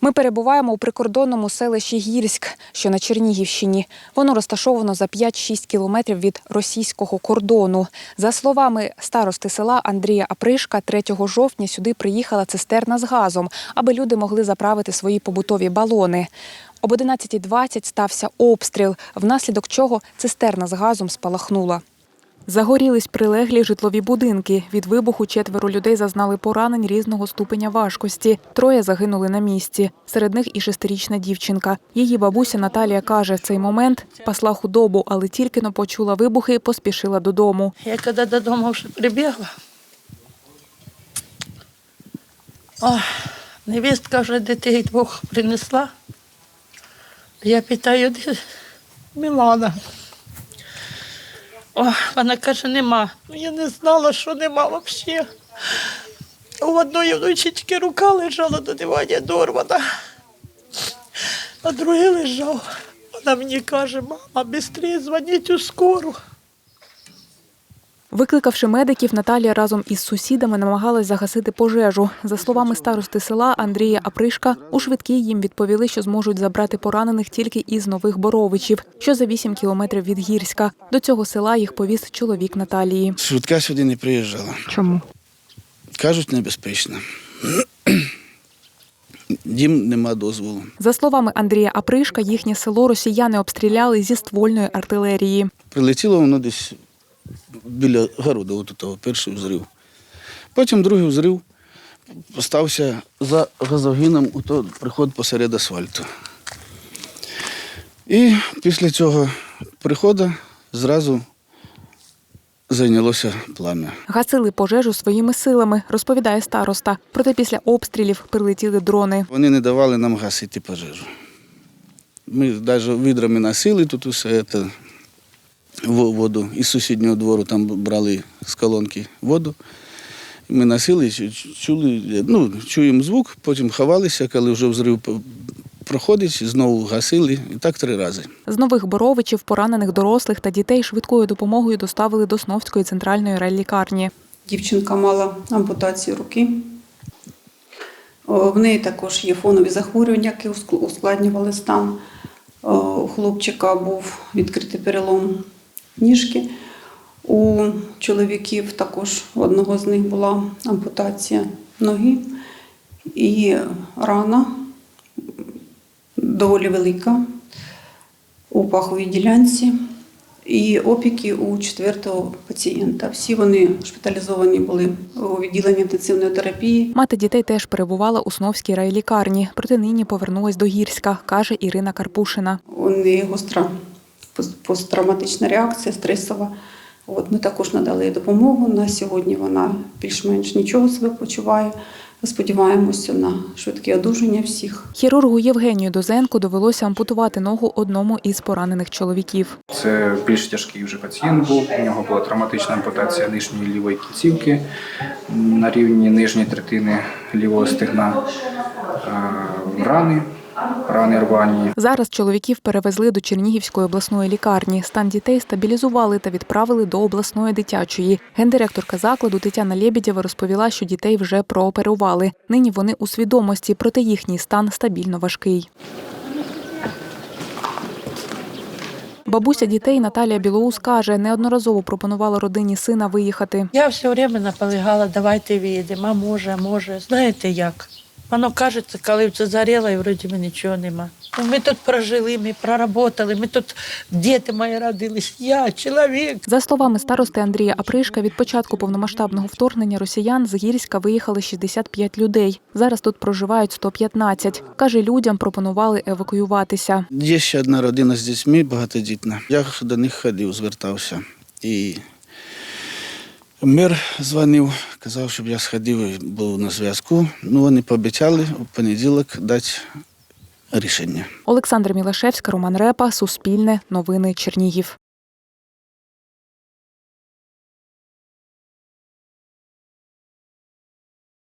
Ми перебуваємо у прикордонному селищі Гірськ, що на Чернігівщині. Воно розташовано за 5-6 кілометрів від російського кордону. За словами старости села Андрія Апришка, 3 жовтня сюди приїхала цистерна з газом, аби люди могли заправити свої побутові балони. Об 11.20 стався обстріл, внаслідок чого цистерна з газом спалахнула. Загорілись прилеглі житлові будинки. Від вибуху четверо людей зазнали поранень різного ступеня важкості. Троє загинули на місці. Серед них і шестирічна дівчинка. Її бабуся Наталія каже, в цей момент пасла худобу, але тільки но почула вибухи, поспішила додому. Я коли додому вже прибігла, о, невістка вже дітей двох принесла. Я питаю, де Мілана. О, вона каже, нема. Ну я не знала, що нема взагалі. У одної внучечки рука лежала на дивані дорвана, а другий лежав. Вона мені каже, мама, швидше дзвоніть у скору. Викликавши медиків, Наталія разом із сусідами намагалась загасити пожежу. За словами старости села Андрія Апришка, у швидкій їм відповіли, що зможуть забрати поранених тільки із нових Боровичів, що за 8 кілометрів від Гірська. До цього села їх повіз чоловік Наталії. Швидка сюди не приїжджала. Чому? Кажуть, небезпечно. Дім нема дозволу. За словами Андрія Апришка, їхнє село росіяни обстріляли зі ствольної артилерії. Прилетіло воно десь біля городу, от того, перший взрив. Потім другий взрив стався за газогіном, у то приход посеред асфальту. І після цього приходу зразу зайнялося плам'я. Гасили пожежу своїми силами, розповідає староста. Проте після обстрілів прилетіли дрони. Вони не давали нам гасити пожежу. Ми навіть відрами носили тут усе це, воду із сусіднього двору там брали з колонки воду. Ми носили, чули, ну, чуємо звук, потім ховалися, коли вже взрив проходить, знову гасили. І так три рази. З нових Боровичів поранених дорослих та дітей швидкою допомогою доставили до Сновської центральної райлікарні. Дівчинка мала ампутацію руки. В неї також є фонові захворювання, які уск- ускладнювали стан. У хлопчика був відкритий перелом ніжки. У чоловіків також у одного з них була ампутація ноги і рана доволі велика у паховій ділянці і опіки у четвертого пацієнта. Всі вони шпиталізовані були у відділенні інтенсивної терапії. Мати дітей теж перебувала у Сновській райлікарні, проте нині повернулась до Гірська, каже Ірина Карпушина. У неї гостра посттравматична реакція, стресова. От ми також надали їй допомогу. На сьогодні вона більш-менш нічого себе почуває. Сподіваємося на швидке одужання всіх. Хірургу Євгенію Дозенку довелося ампутувати ногу одному із поранених чоловіків. Це більш тяжкий вже пацієнт був. У нього була травматична ампутація нижньої лівої кінцівки на рівні нижньої третини лівого стегна. Е, Рани, рани рвані. Зараз чоловіків перевезли до Чернігівської обласної лікарні. Стан дітей стабілізували та відправили до обласної дитячої. Гендиректорка закладу Тетяна Лєбідєва розповіла, що дітей вже прооперували. Нині вони у свідомості, проте їхній стан стабільно важкий. Бабуся дітей Наталія Білоус каже, неодноразово пропонувала родині сина виїхати. Я все время наполягала, давайте виїдемо, а може, може. Знаєте як? Воно кажеться, коли це заріло, і вроді би нічого нема. Ну, Ми тут прожили, ми проработали, ми тут діти мої родились. Я чоловік. За словами старости Андрія Апришка, від початку повномасштабного вторгнення росіян з Гірська виїхали 65 людей. Зараз тут проживають 115. Каже, людям пропонували евакуюватися. Є ще одна родина з дітьми багатодітна. Я до них ходив, звертався. І мер дзвонив, казав, щоб я сходив і був на зв'язку. Ну, вони пообіцяли у понеділок дати рішення. Олександр Мілашевська, Роман Репа, Суспільне, Новини Чернігів.